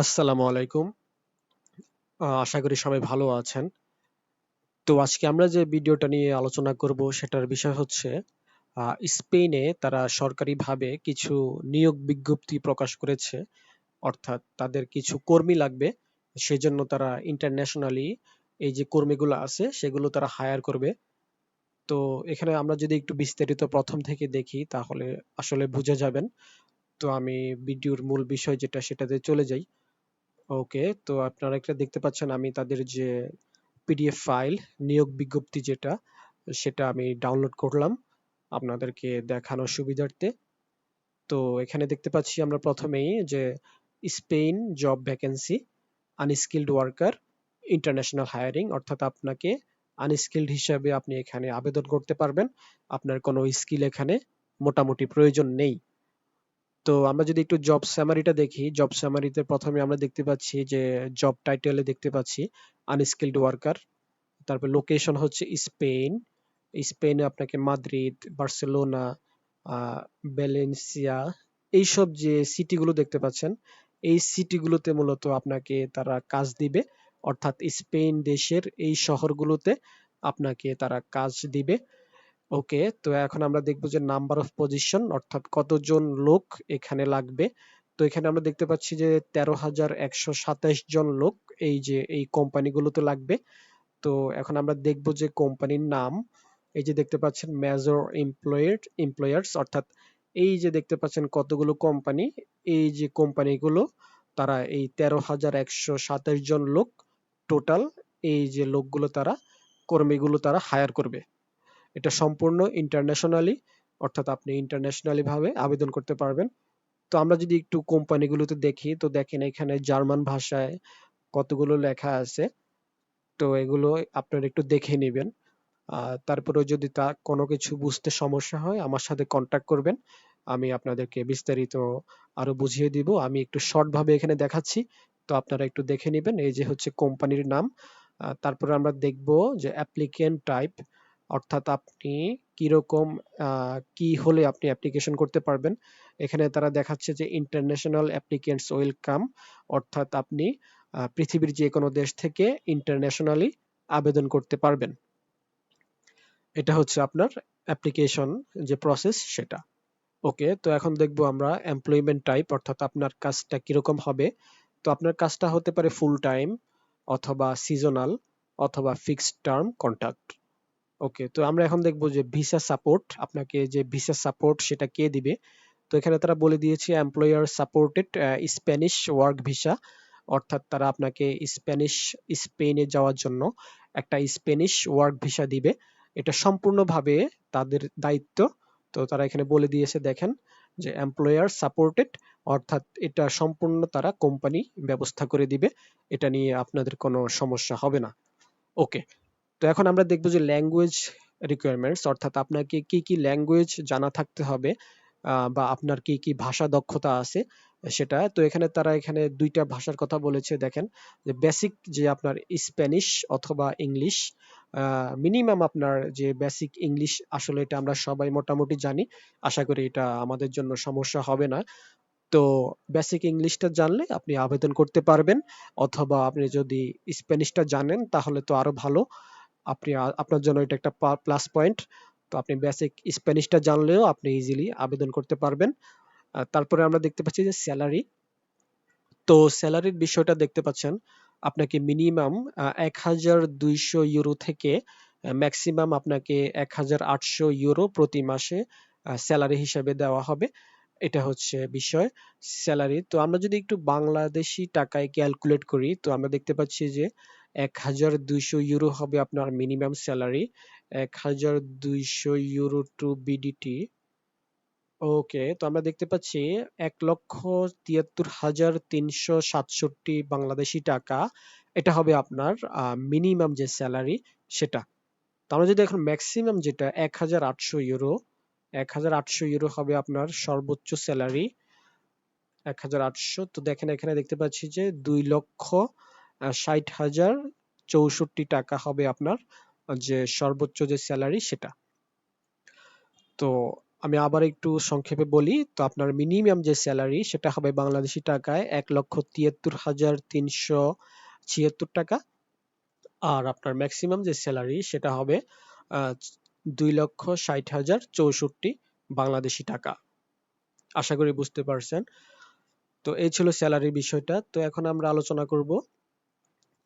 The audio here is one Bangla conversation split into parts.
আসসালামু আলাইকুম। আশা করি সবাই ভালো আছেন। তো আজকে আমরা যে ভিডিওটা নিয়ে আলোচনা করব সেটার বিষয় হচ্ছে স্পেনে তারা সরকারিভাবে কিছু নিয়োগ বিজ্ঞপ্তি প্রকাশ করেছে, অর্থাৎ তাদের কিছু কর্মী লাগবে, সেজন্য তারা ইন্টারন্যাশনালি এই যে কর্মীগুলো আছে সেগুলো তারা হায়ার করবে। তো এখানে আমরা যদি একটু বিস্তারিত প্রথম থেকে দেখি, তাহলে আসলে বুঝে যাবেন। তো আমি ভিডিওর মূল বিষয় যেটা সেটাতে চলে যাই। ওকে, তো আপনারা একটা দেখতে পাচ্ছেন আমি তাদের যে পিডিএফ ফাইল নিয়োগ বিজ্ঞপ্তি যেটা, সেটা আমি ডাউনলোড করলাম আপনাদেরকে দেখানোর সুবিধার্থে। তো এখানে দেখতে পাচ্ছি আমরা প্রথমেই যে Spain job vacancy unskilled worker international hiring অর্থাৎ আপনাকে আনস্কিল্ড হিসাবে আপনি এখানে আবেদন করতে পারবেন। আপনার কোনো স্কিল এখানে মোটামুটি প্রয়োজন নেই। তো আমরা যদি একটু জব স্যামারিটা দেখি জব স্যামারিতে প্রথমে আমরা দেখতে পাচ্ছি যে জব টাইটেলে দেখতে পাচ্ছি আনস্কিল্ড ওয়ার্কার তারপর লোকেশন হচ্ছে স্পেন স্পেনে আপনাকে মাদ্রিদ, বার্সেলোনা আহ ভ্যালেন্সিয়া এইসব যে সিটিগুলো দেখতে পাচ্ছেন, এই সিটিগুলোতে মূলত আপনাকে তারা কাজ দিবে। অর্থাৎ স্পেন দেশের এই শহরগুলোতে আপনাকে তারা কাজ দিবে। ওকে, তো এখন আমরা দেখব যে নাম্বার অফ পজিশন অর্থাৎ কতজন লোক এখানে লাগবে। তো এখানে আমরা দেখতে পাচ্ছি যে তেরো হাজার একশো সাতাশ জন লোক এই যে, এই কোম্পানিগুলোতে লাগবে। তো এখন আমরা দেখব যে কোম্পানির নাম। এই যে দেখতে পাচ্ছেন মেজর এমপ্লয়েড এমপ্লয়ার্স অর্থাৎ এই যে দেখতে পাচ্ছেন কতগুলো কোম্পানি এই যে কোম্পানিগুলো তারা এই তেরো হাজার একশো সাতাশ জন লোক টোটাল এই যে লোকগুলো তারা, কর্মীগুলো তারা হায়ার করবে। এটা সম্পূর্ণ ইন্টারন্যাশনালি অর্থাৎ আপনি ইন্টারন্যাশনালি ভাবে আবেদন করতে পারবেন। তো আমরা যদি একটু কোম্পানিগুলোতে দেখি, তো দেখেন এখানে জার্মান ভাষায় কতগুলো লেখা আছে। তো এগুলো আপনারা একটু দেখে নেবেন। আহ, তারপরেও যদি তা কোনো কিছু বুঝতে সমস্যা হয়, আমার সাথে কন্টাক্ট করবেন। আমি আপনাদেরকে বিস্তারিত আরও বুঝিয়ে দিব। আমি একটু শর্ট ভাবে এখানে দেখাচ্ছি। তো আপনারা একটু দেখে নেবেন, এই যে হচ্ছে কোম্পানির নাম। তারপরে আমরা দেখব যে অ্যাপ্লিকেন্ট টাইপ অর্থাৎ আপনি কীরকম কি হলে আপনি অ্যাপ্লিকেশন করতে পারবেন। এখানে তারা দেখাচ্ছে যে ইন্টারন্যাশনাল অ্যাপ্লিকেন্টস ওয়েলকাম অর্থাৎ আপনি পৃথিবীর যে কোনো দেশ থেকে ইন্টারন্যাশনালি আবেদন করতে পারবেন। এটা হচ্ছে আপনার অ্যাপ্লিকেশন যে প্রসেস সেটা। ওকে, তো এখন দেখব আমরা এমপ্লয়মেন্ট টাইপ অর্থাৎ আপনার কাজটা কীরকম হবে। তো আপনার কাজটা হতে পারে ফুল টাইম অথবা সিজনাল অথবা ফিক্সড টার্ম কন্ট্রাক্ট ওকে তো আমরা এখন দেখব যে ভিসা সাপোর্ট আপনাকে যে ভিসা সাপোর্ট সেটা কে দিবে? তো এখানে তারা বলে দিয়েছে employer supported Spanish work visa অর্থাৎ তারা আপনাকে স্প্যানিশ স্পেনে যাওয়ার জন্য একটা স্প্যানিশ ওয়ার্ক ভিসা দিবে। এটা সম্পূর্ণভাবে তাদের দায়িত্ব। তো তারা এখানে বলে দিয়েছে, দেখেন, যে এমপ্লয়ার সাপোর্টেড অর্থাৎ এটা সম্পূর্ণ তারা কোম্পানি ব্যবস্থা করে দিবে। এটা নিয়ে আপনাদের কোনো সমস্যা হবে না। ওকে তো এখন আমরা দেখব যে ল্যাঙ্গুয়েজ রিকোয়ারমেন্টস অর্থাৎ আপনাকে কি কি ল্যাঙ্গুয়েজ জানা থাকতে হবে বা আপনার কি কি ভাষা দক্ষতা আছে, সেটা। তো এখানে তারা এখানে দুইটা ভাষার কথা বলেছে, দেখেন। যে বেসিক যে আপনার স্প্যানিশ অথবা ইংলিশ মিনিমাম আপনার যে বেসিক ইংলিশ আসলে এটা আমরা সবাই মোটামুটি জানি। আশা করি এটা আমাদের জন্য সমস্যা হবে না। তো বেসিক ইংলিশটা জানলে আপনি আবেদন করতে পারবেন, অথবা আপনি যদি স্প্যানিশটা জানেন, তাহলে তো আরও ভালো। আপনি আপনার জন্য এটা একটা প্লাস পয়েন্ট তো আপনি বেসিক স্প্যানিশটা জানলেও আপনি ইজিলি আবেদন করতে পারবেন। তারপরে আমরা দেখতে পাচ্ছি যে স্যালারি তো স্যালারির বিষয়টা দেখতে পাচ্ছেন, আপনাকে মিনিমাম এক হাজার দুইশো ইউরো থেকে ম্যাক্সিমাম আপনাকে এক হাজার আটশো ইউরো প্রতি মাসে স্যালারি হিসাবে দেওয়া হবে। এটা হচ্ছে বিষয় স্যালারি তো আমরা যদি একটু বাংলাদেশি টাকায় ক্যালকুলেট করি, তো আমরা দেখতে পাচ্ছি যে এক হাজার দুইশো ইউরো হবে আপনার মিনিমাম স্যালারি। এক হাজার দুইশো ইউরো টু বিডিটি ওকে, তো আমরা দেখতে পাচ্ছি এক লক্ষ তিয়াত্তর হাজার তিনশো সাতষট্টি বাংলাদেশি টাকা। এটা হবে আপনার মিনিমাম যে স্যালারি সেটা। তো আমরা যদি এখন ম্যাক্সিমাম যেটা এক হাজার আটশো ইউরো, এক হাজার আটশো ইউরো হবে আপনার সর্বোচ্চ স্যালারি। এক হাজার আটশো, তো দেখেন এখানে দেখতে পাচ্ছি যে দুই লক্ষ ষাট হাজার চৌষট্টি টাকা হবে আপনার, যে সর্বোচ্চ যে স্যালারি সেটা। তো আমি আবার একটু সংক্ষেপে বলি, তো আপনার মিনিমাম যে স্যালারি সেটা হবে বাংলাদেশি টাকায় এক লক্ষ তিয়াত্তর হাজার তিনশো ছিয়াত্তর টাকা। আর আপনার ম্যাক্সিমাম যে স্যালারি সেটা হবে দুই লক্ষ ষাট হাজার চৌষট্টি বাংলাদেশি টাকা। আশা করি বুঝতে পারছেন। তো এই ছিল স্যালারি বিষয়টা। তো এখন আমরা আলোচনা করব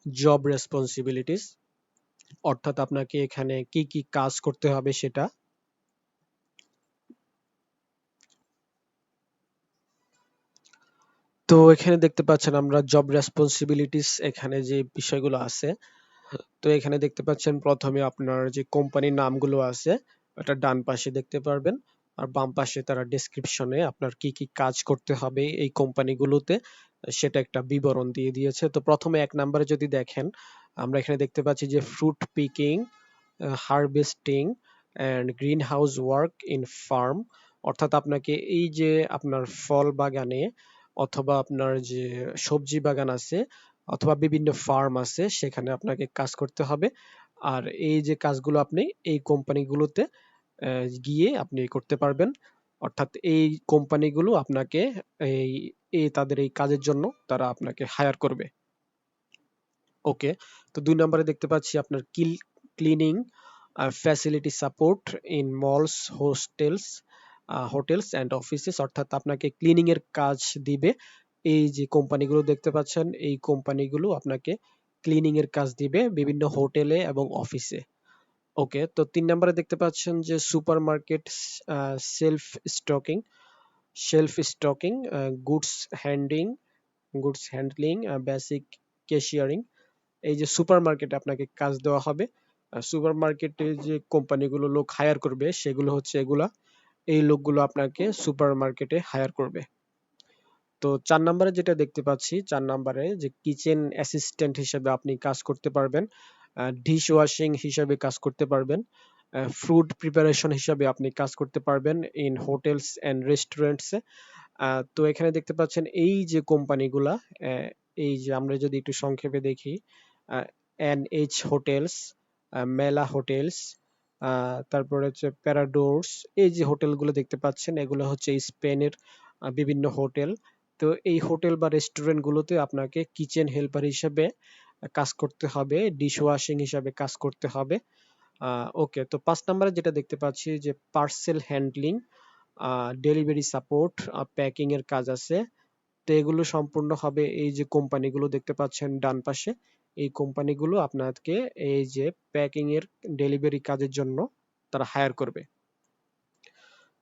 জব রেসপন্সিবিলিটিস অর্থাৎ আপনাকে এখানে কি কি কাজ করতে হবে সেটা। তো এখানে দেখতে পাচ্ছেন আমরা জব রেসপন্সিবিলিটিস এখানে যে বিষয়গুলো আছে, তো এখানে দেখতে পাচ্ছেন প্রথমে আপনার যে কোম্পানির নামগুলো আছে, ওটা ডান পাশে দেখতে পারবেন। আর বাম পাশে তারা ডেসক্রিপশনে আপনার কি কি কাজ করতে হবে এই কোম্পানিগুলোতে সেটা একটা বিবরণ দিয়ে দিয়েছে। তো প্রথমে এক নম্বরে যদি দেখেন, আমরা এখানে দেখতে পাচ্ছি যে fruit picking harvesting and greenhouse work in farm অর্থাৎ আপনাকে এই যে আপনার ফল বাগানে অথবা আপনার যে সবজি বাগান আছে অথবা বিভিন্ন ফার্ম আছে, সেখানে আপনাকে কাজ করতে হবে। আর এই যে কাজগুলো আপনি এই কোম্পানিগুলোতে গিয়ে আপনি করতে পারবেন। অর্থাৎ এই কোম্পানিগুলো আপনাকে এই এই তাদের এই কাজের জন্য তারা আপনাকে হায়ার করবে। ওকে তো দুই নম্বরে দেখতে পাচ্ছি আপনার কিল cleaning facility support in malls hostels hotels and offices অর্থাৎ আপনাকে ক্লিনিং এর কাজ দিবে। এই যে কোম্পানিগুলো দেখতে পাচ্ছেন, এই কোম্পানিগুলো আপনাকে ক্লিনিং এর কাজ দিবে বিভিন্ন হোটেলে এবং অফিসে ওকে তো তিন নম্বরে দেখতে পাচ্ছেন যে supermarket shelf stocking shelf stocking goods handing goods handling basic cashiering এই যে সুপার মার্কেটে আপনাকে কাজ দেওয়া হবে সুপার মার্কেটে যে কোম্পানিগুলো লোক হায়ার করবে, সেগুলো হচ্ছে এগুলা। এই লোকগুলো আপনাকে সুপার মার্কেটে হায়ার করবে। তো চার নম্বরে যেটা দেখতে পাচ্ছি, চার নম্বরে যে কিচেন অ্যাসিস্ট্যান্ট হিসেবে আপনি কাজ করতে পারবেন ডিশ ওয়াশিং হিসেবে কাজ করতে পারবেন। ফুড প্রিপারেশন হিসাবে আপনি কাজ করতে পারবেন ইন হোটেলস অ্যান্ড রেস্টুরেন্টসে তো এখানে দেখতে পাচ্ছেন এই যে কোম্পানিগুলা এই যে আমরা যদি একটু সংক্ষেপে দেখি N H hotels Melia hotels তারপরে হচ্ছে প্যারাডোর্স এই যে হোটেলগুলো দেখতে পাচ্ছেন, এগুলো হচ্ছে স্পেনের বিভিন্ন হোটেল। তো এই হোটেল বা রেস্টুরেন্টগুলোতে আপনাকে কিচেন হেল্পার হিসেবে কাজ করতে হবে ডিশ ওয়াশিং হিসাবে কাজ করতে হবে। ওকে তো পাঁচ নম্বরে যেটা দেখতে পাচ্ছি যে parcel handling delivery support packing এর কাজ আছে। তো এগুলো সম্পূর্ণ হবে এই যে কোম্পানিগুলো দেখতে পাচ্ছেন ডান পাশে। এই কোম্পানিগুলো আপনাকে এই যে প্যাকিং এর ডেলিভারি কাজের জন্য তারা হায়ার করবে।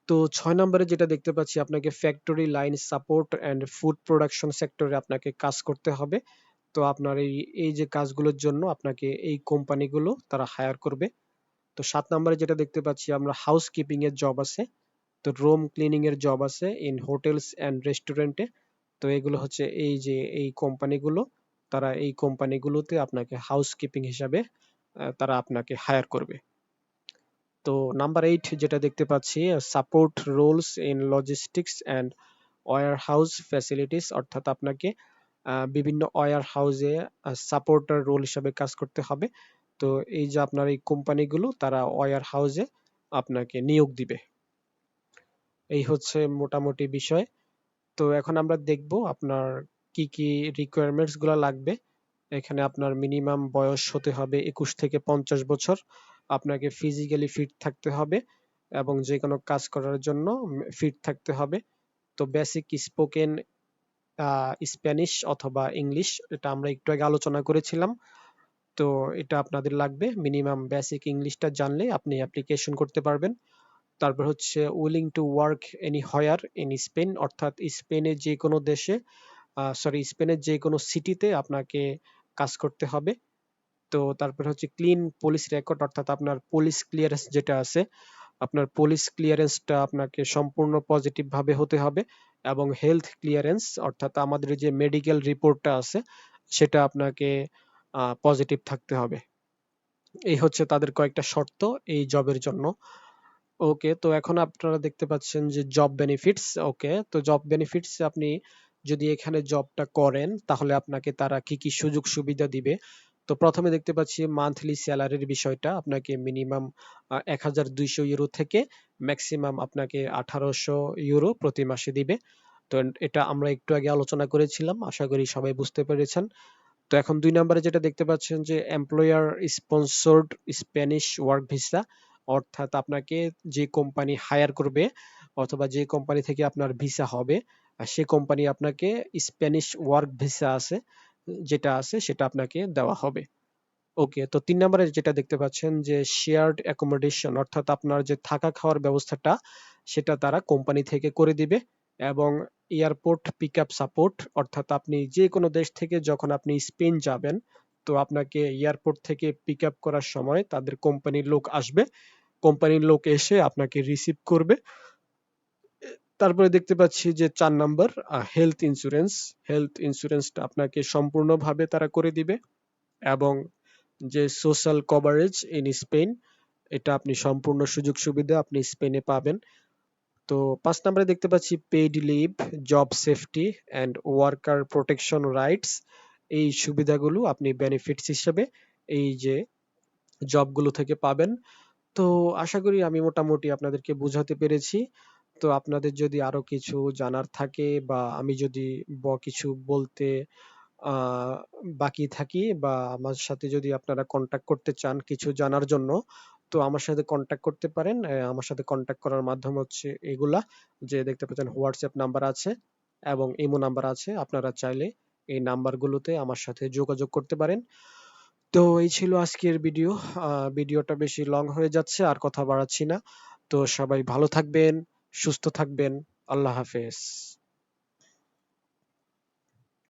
তো ছয় নম্বরে যেটা দেখতে পাচ্ছি, আপনাকে factory line support and food production সেক্টরে আপনাকে কাজ করতে হবে। তো আপনার এই এই যে কাজগুলোর জন্য আপনাকে এই কোম্পানিগুলো তারা হায়ার করবে। তো সাত নম্বরে যেটা দেখতে পাচ্ছি, আমরা হাউস কিপিং এর জব আছে, তো রুম ক্লিনিং এর জব আছে ইন হোটেলস অ্যান্ড রেস্টুরেন্টে তো এগুলো হচ্ছে এই যে এই কোম্পানিগুলো তারা এই কোম্পানিগুলোতে আপনাকে হাউস কিপিং হিসাবে তারা আপনাকে হায়ার করবে। তো নাম্বার এইট যেটা দেখতে পাচ্ছি support roles in logistics and warehouse facilities অর্থাৎ আপনাকে বিভিন্ন ওয়ার হাউসে সাপোর্টার রোল হিসাবে কাজ করতে হবে। তো এই যে আপনার এই কোম্পানিগুলো তারা ওয়ার হাউসে আপনাকে নিয়োগ দিবে। এই হচ্ছে মোটামুটি বিষয়। তো এখন আমরা দেখব আপনার কি কি রিকোয়ারমেন্টসগুলো লাগবে। এখানে আপনার মিনিমাম বয়স হতে হবে একুশ থেকে পঞ্চাশ বছর। আপনাকে ফিজিক্যালি ফিট থাকতে হবে এবং যে কোনো কাজ করার জন্য ফিট থাকতে হবে। তো বেসিক স্পোকেন স্প্যানিশ অথবা ইংলিশ এটা আমরা একটু আগে আলোচনা করেছিলাম। তো এটা আপনাদের লাগবে। মিনিমাম বেসিক ইংলিশটা জানলে আপনি অ্যাপ্লিকেশন করতে পারবেন। তারপর হচ্ছে willing to work anywhere in Spain অর্থাৎ স্পেনের যে কোনো দেশে সরি স্পেনের যে কোনো সিটিতে আপনাকে কাজ করতে হবে। তো তারপর হচ্ছে ক্লিন পুলিশ রেকর্ড অর্থাৎ আপনার পুলিশ ক্লিয়ারেন্স যেটা আছে, আপনার পুলিশ ক্লিয়ারেন্সটা আপনাকে সম্পূর্ণ পজিটিভ ভাবে হতে হবে এবং হেলথ ক্লিয়ারেন্স অর্থাৎ আমাদের যে মেডিকেল রিপোর্টটা আছে, সেটা আপনাকে পজিটিভ থাকতে হবে। এই হচ্ছে তাদের কয়েকটা শর্ত এই জবের জন্য। ওকে তো এখন আপনারা দেখতে পাচ্ছেন যে জব বেনিফিটস ওকে তো জব বেনিফিটস আপনি যদি এখানে জবটা করেন, তাহলে আপনাকে তারা কি কি সুযোগ সুবিধা দিবে? তো প্রথমে দেখতে পাচ্ছি মান্থলি স্যালারির বিষয়টা, আপনাকে মিনিমাম এক হাজার দুইশো ইউরো থেকে ম্যাক্সিমাম আপনাকে আঠারোশো ইউরো প্রতি মাসে দিবে। তো এটা আমরা একটু আগে আলোচনা করেছিলাম, আশা করি সবাই বুঝতে পেরেছেন। তো এখন দুই নম্বরে যেটা দেখতে পাচ্ছেন যে employer sponsored Spanish work visa অর্থাৎ আপনাকে যে কোম্পানি হায়ার করবে অথবা যে কোম্পানি থেকে আপনার ভিসা হবে সে কোম্পানি আপনাকে স্প্যানিশ ওয়ার্ক ভিসা আছে, যেটা আছে সেটা আপনাকে দেওয়া হবে। ওকে তো তিন নম্বরে যেটা দেখতে পাচ্ছেন যে শেয়ার্ড অ্যাকোমোডেশন অর্থাৎ আপনার যে থাকা খাওয়ার ব্যবস্থাটা, সেটা তারা কোম্পানি থেকে করে দিবে এবং এয়ারপোর্ট পিক আপ সাপোর্ট, অর্থাৎ আপনি যে কোনো দেশ থেকে যখন আপনি স্পেন যাবেন, তো আপনাকে এয়ারপোর্ট থেকে পিক আপ করার সময় তাদের কোম্পানির লোক আসবে। কোম্পানির লোক এসে আপনাকে রিসিভ করবে। তারপরে দেখতে পাচ্ছি যে চার নাম্বার হেলথ ইন্স্যুরেন্স। হেলথ ইন্স্যুরেন্সটা আপনাকে সম্পূর্ণভাবে তারা করে দিবে এবং যে সোশ্যাল কভারেজ ইন স্পেন, এটা আপনি সম্পূর্ণ সুযোগ সুবিধা আপনি স্পেনে পাবেন। তো পাঁচ নম্বরে দেখতে পাচ্ছি paid leave job safety and worker protection rights এই সুবিধাগুলো আপনি বেনিফিটস হিসেবে এই যে জবগুলো থেকে পাবেন। তো আশা করি আমি মোটামুটি আপনাদেরকে বুঝাতে পেরেছি। তো আপনাদের যদি আরও কিছু জানার থাকে বা আমি যদি ব কিছু বলতে বাকি থাকি বা আমার সাথে যদি আপনারা কন্টাক্ট করতে চান কিছু জানার জন্য তো আমার সাথে কন্টাক্ট করতে পারেন। আমার সাথে কন্টাক্ট করার মাধ্যম হচ্ছে এগুলা। যে দেখতে পাচ্ছেন হোয়াটসঅ্যাপ নাম্বার আছে এবং ইমো নাম্বার আছে। আপনারা চাইলে এই নাম্বারগুলোতে আমার সাথে যোগাযোগ করতে পারেন। তো এই ছিল আজকের ভিডিও ভিডিওটা বেশি লং হয়ে যাচ্ছে, আর কথা বাড়াচ্ছি না। তো সবাই ভালো থাকবেন, সুস্থ থাকবেন। আল্লাহ হাফেজ।